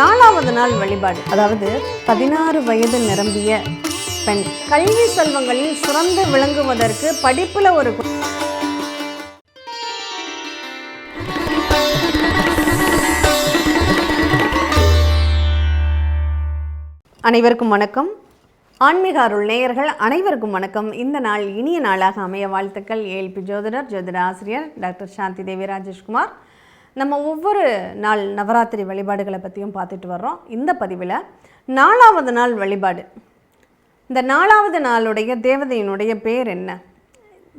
நாலாவது நாள் வழிபாடு. அதாவது பதினாறு வயது நிரம்பிய பெண். கல்வி செல்வங்களில் சிறந்து விளங்குவதற்கு படிப்பில் ஒரு அனைவருக்கும் வணக்கம். ஆன்மீக அருள் நேயர்கள் அனைவருக்கும் வணக்கம். இந்த நாள் இனிய நாளாக அமைய வாழ்த்துக்கள். ஏஎல்பி ஜோதிடர் ஜோதிட ஆசிரியர் டாக்டர் சாந்தி தேவி ராஜேஷ்குமார். நம்ம ஒவ்வொரு நாள் நவராத்திரி வழிபாடுகளை பற்றியும் பார்த்துட்டு வர்றோம். இந்த பதிவில் நாலாவது நாள் வழிபாடு. இந்த நாலாவது நாளுடைய தேவதையினுடைய பேர் என்ன?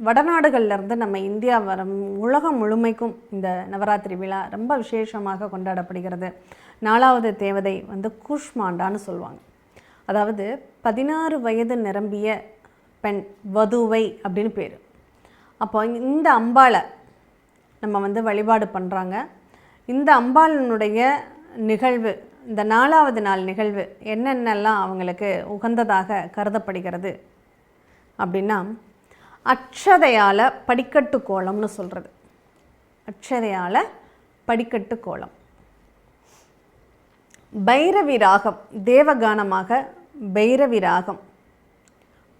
வடநாடுகள்லேருந்து நம்ம இந்தியா வர உலகம் முழுமைக்கும் இந்த நவராத்திரி விழா ரொம்ப விசேஷமாக கொண்டாடப்படுகிறது. நாலாவது தேவதை வந்து கூஷ்மாண்டான்னு சொல்லுவாங்க. அதாவது பதினாறு வயது நிரம்பிய பெண் வதுவை அப்படின்னு பேர். அப்போ இந்த அம்பாளை நம்ம வந்து வழிபாடு பண்ணுறாங்க இந்த அம்பாளினுடைய நிகழ்வு இந்த நாலாவது நாள் நிகழ்வு என்னென்னலாம் அவங்களுக்கு உகந்ததாக கருதப்படுகிறது அப்படின்னா அக்ஷதையால் படிக்கட்டு கோலம்னு சொல்கிறது அக்ஷதையால் படிக்கட்டு கோலம். பைரவி ராகம் தேவகானமாக பைரவி ராகம்.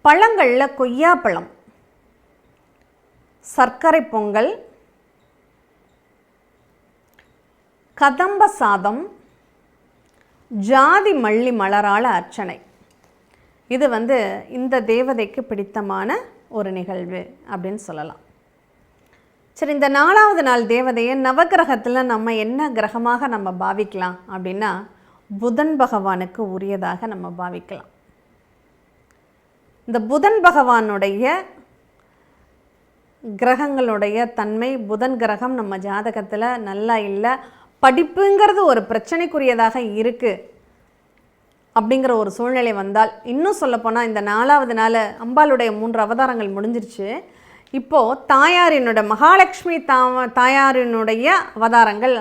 பழங்களில் கொய்யாப்பழம் சர்க்கரை பொங்கல் கதம்ப சாதம் ஜாதி மல்லி மலரால அர்ச்சனை. இது வந்து இந்த தேவதைக்கு பிடித்தமான ஒரு நிகழ்வு அப்படின்னு சொல்லலாம். சரி இந்த நாலாவது நாள் தேவதையை நவகிரகத்தில் நம்ம என்ன கிரகமாக நம்ம பாவிக்கலாம் அப்படின்னா புதன் பகவானுக்கு உரியதாக நம்ம பாவிக்கலாம். இந்த புதன் பகவானுடைய கிரகங்களுடைய தன்மை புதன் கிரகம் நம்ம ஜாதகத்தில் நல்லா இல்லை படிப்புங்கிறது ஒரு பிரச்சனைக்குரியதாக இருக்குது அப்படிங்கிற ஒரு சூழ்நிலை வந்தால் இன்னும் சொல்லப்போனால் இந்த நாலாவது நாள் அம்பாளுடைய மூன்று அவதாரங்கள் முடிஞ்சிருச்சு. இப்போது தாயாரினோட மகாலட்சுமி தா தாயாரினுடைய அவதாரங்கள்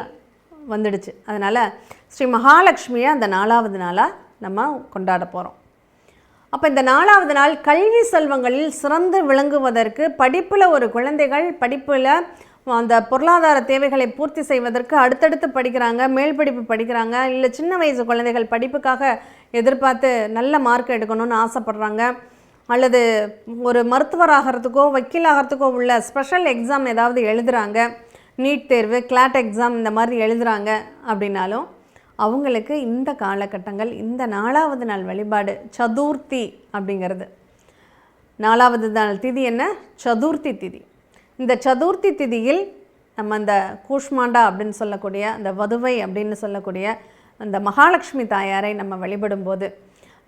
வந்துடுச்சு. அதனால் ஸ்ரீ மகாலட்சுமியை அந்த நாலாவது நாளாக நம்ம கொண்டாட போகிறோம் அப்போ இந்த நாலாவது நாள் கல்வி செல்வங்களில் சிறந்து விளங்குவதற்கு படிப்பில் ஒரு குழந்தைகள் படிப்பில் அந்த பொருளாதார தேவைகளை பூர்த்தி செய்வதற்கு அடுத்தடுத்து படிக்கிறாங்க மேல் படிப்பு படிக்கிறாங்க இல்லை சின்ன வயசு குழந்தைகள் படிப்புக்காக எதிர்பார்த்து நல்ல மார்க் எடுக்கணும்னு ஆசைப்படுறாங்க. அல்லது ஒரு மருத்துவர் ஆகிறதுக்கோ வக்கீல் ஆகிறதுக்கோ உள்ள ஸ்பெஷல் எக்ஸாம் ஏதாவது எழுதுகிறாங்க நீட் தேர்வு கிளாட் எக்ஸாம் இந்த மாதிரி எழுதுகிறாங்க அப்படின்னாலும் அவங்களுக்கு இந்த காலகட்டங்கள் இந்த நாலாவது நாள் வழிபாடு சதுர்த்தி அப்படிங்கிறது. நாலாவது நாள் திதி என்ன? சதுர்த்தி திதி. இந்த சதுர்த்தி திதியில் நம்ம அந்த கூஷ்மாண்டா அப்படின்னு சொல்லக்கூடிய அந்த வதுவை அப்படின்னு சொல்லக்கூடிய அந்த மகாலட்சுமி தாயாரை நம்ம வழிபடும்போது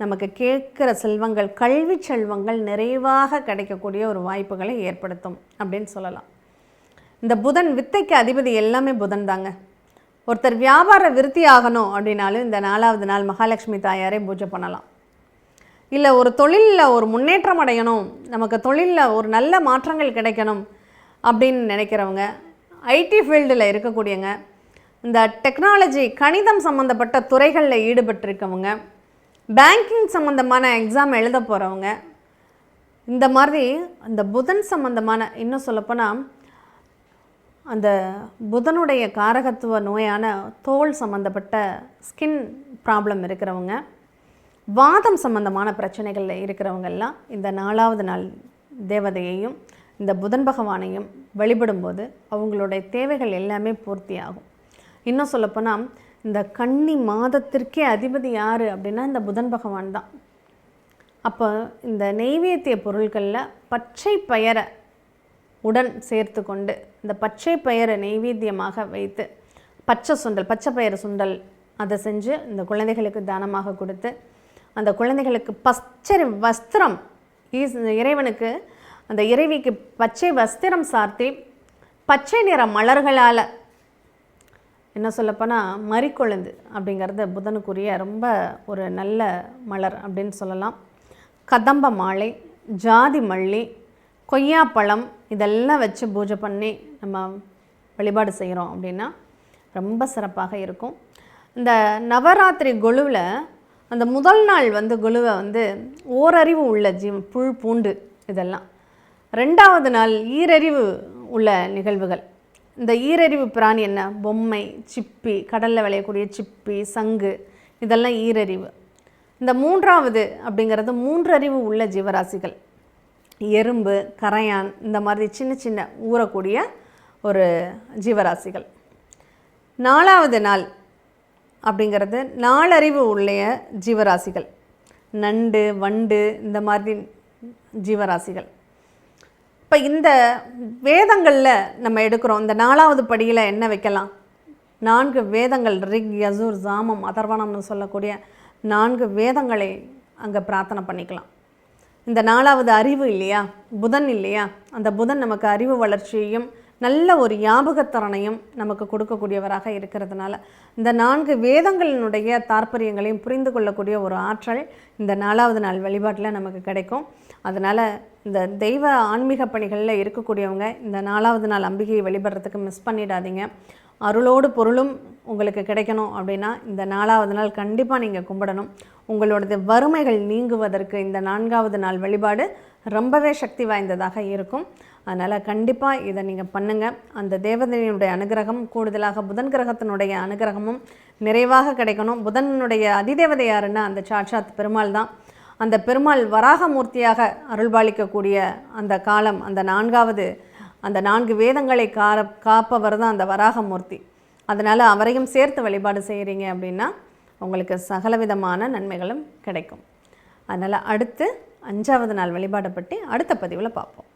நமக்கு கேட்குற செல்வங்கள் கல்வி செல்வங்கள் நிறைவாக கிடைக்கக்கூடிய ஒரு வாய்ப்புகளை ஏற்படுத்தும் அப்படின்னு சொல்லலாம். இந்த புதன் வித்தைக்கு அதிபதி எல்லாமே புதன் தாங்க. ஒருத்தர் வியாபார விருத்தி ஆகணும் அப்படின்னாலும் இந்த நாலாவது நாள் மகாலட்சுமி தாயாரை பூஜை பண்ணலாம். இல்லை ஒரு தொழிலில் ஒரு முன்னேற்றம் அடையணும் நமக்கு தொழிலில் ஒரு நல்ல மாற்றங்கள் கிடைக்கணும் அப்படின்னு நினைக்கிறவங்க ஐடி ஃபீல்டில் இருக்கக்கூடியவங்க இந்த டெக்னாலஜி கணிதம் சம்மந்தப்பட்ட துறைகளில் ஈடுபட்டிருக்கவங்க பேங்கிங் சம்மந்தமான எக்ஸாம் எழுத போகிறவங்க இந்த மாதிரி அந்த புதன் சம்மந்தமான இன்னும் சொல்லப்போனால் அந்த புதனுடைய காரகத்துவ நோயான தோல் சம்மந்தப்பட்ட ஸ்கின் ப்ராப்ளம் இருக்கிறவங்க வாதம் சம்பந்தமான பிரச்சனைகளில் இருக்கிறவங்கெல்லாம் இந்த நாலாவது நாள் தேவதையையும் இந்த புதன் பகவானையும் வழிபடும்போது அவங்களுடைய தேவைகள் எல்லாமே பூர்த்தி ஆகும் இன்னும் சொல்லப்போனால் இந்த கன்னி மாதத்திற்கே அதிபதி யார் அப்படின்னா இந்த புதன் பகவான் தான். அப்போ இந்த நெய்வேத்திய பொருட்களில் பச்சை பயரை உடன் சேர்த்து கொண்டு இந்த பச்சை பயரை நெய்வேத்தியமாக வைத்து பச்சை சுண்டல் பச்சை பயிறு சுண்டல் அதை செஞ்சு இந்த குழந்தைகளுக்கு தானமாக கொடுத்து அந்த குழந்தைகளுக்கு பச்சை வஸ்திரம் ஈஸ் இறைவனுக்கு அந்த இறைவிக்கு பச்சை வஸ்திரம் சார்த்தி பச்சை நிற மலர்களால் என்ன சொல்லப்போனால் மறிக்கொழுந்து அப்படிங்கிறது புதனுக்குரிய ரொம்ப ஒரு நல்ல மலர் அப்படின்னு சொல்லலாம். கதம்ப மாலை ஜாதி மல்லி கொய்யாப்பழம் இதெல்லாம் வச்சு பூஜை பண்ணி நம்ம வழிபாடு செய்கிறோம் அப்படின்னா ரொம்ப சிறப்பாக இருக்கும். இந்த நவராத்திரி கொலுவில் அந்த முதல் நாள் வந்து குழுவை வந்து ஓரறிவு உள்ள ஜீவ புல் பூண்டு இதெல்லாம் ரெண்டாவது நாள் ஈரறிவு உள்ள நிகழ்வுகள். இந்த ஈரறிவு பிராணி என்ன? பொம்மை சிப்பி கடலில் விளையக்கூடிய சிப்பி சங்கு இதெல்லாம் ஈரறிவு. இந்த மூன்றாவது அப்படிங்கிறது மூன்றறிவு உள்ள ஜீவராசிகள். எறும்பு கரையான் இந்த மாதிரி சின்ன சின்ன ஊறக்கூடிய ஒரு ஜீவராசிகள். நாலாவது நாள் அப்படிங்கிறது நாலறிவு உள்ள ஜீவராசிகள். நண்டு வண்டு இந்த மாதிரி ஜீவராசிகள். இப்போ இந்த வேதங்களில் நம்ம எடுக்கிறோம் இந்த நாலாவது படியில் என்ன வைக்கலாம்? நான்கு வேதங்கள் ரிக் யசூர் ஜாமம் அதர்வனம்னு சொல்லக்கூடிய நான்கு வேதங்களை அங்கே பிரார்த்தனை பண்ணிக்கலாம். இந்த நாலாவது அறிவு இல்லையா? புதன் இல்லையா? அந்த புதன் நமக்கு அறிவு வளர்ச்சியையும் நல்ல ஒரு ஞாபகத்திறனையும் நமக்கு கொடுக்கக்கூடியவராக இருக்கிறதுனால இந்த நான்கு வேதங்களினுடைய தாற்பயங்களையும் புரிந்து கொள்ளக்கூடிய ஒரு ஆற்றல் இந்த நாலாவது நாள் வழிபாட்டில் நமக்கு கிடைக்கும். அதனால் இந்த தெய்வ ஆன்மீக பணிகளில் இருக்கக்கூடியவங்க இந்த நாலாவது நாள் அம்பிகையை வழிபடுறதுக்கு மிஸ் பண்ணிடாதீங்க. அருளோடு பொருளும் உங்களுக்கு கிடைக்கணும் அப்படின்னா இந்த நாலாவது நாள் கண்டிப்பாக நீங்கள் கும்பிடணும். உங்களோடது வறுமைகள் நீங்குவதற்கு இந்த நான்காவது நாள் வழிபாடு ரொம்பவே சக்தி வாய்ந்ததாக இருக்கும். அதனால் கண்டிப்பாக இதை நீங்கள் பண்ணுங்கள் அந்த தேவதையினுடைய அனுகிரகம் கூடுதலாக புதன் கிரகத்தினுடைய அனுகிரகமும் நிறைவாக கிடைக்கணும். புதனுடைய அதிதேவதை யாருன்னா அந்த சாட்சாத் பெருமாள் தான் அந்த பெருமாள் வராகமூர்த்தியாக அருள்பாலிக்கக்கூடிய அந்த காலம் அந்த நான்காவது அந்த நான்கு வேதங்களை கா காப்பவர் தான் அந்த வராகமூர்த்தி. அதனால் அவரையும் சேர்த்து வழிபாடு செய்கிறீங்க அப்படின்னா உங்களுக்கு சகலவிதமான நன்மைகளும் கிடைக்கும். அதனால் அடுத்து அஞ்சாவது நாள் வழிபாடை பற்றி அடுத்த பதிவில் பார்ப்போம்.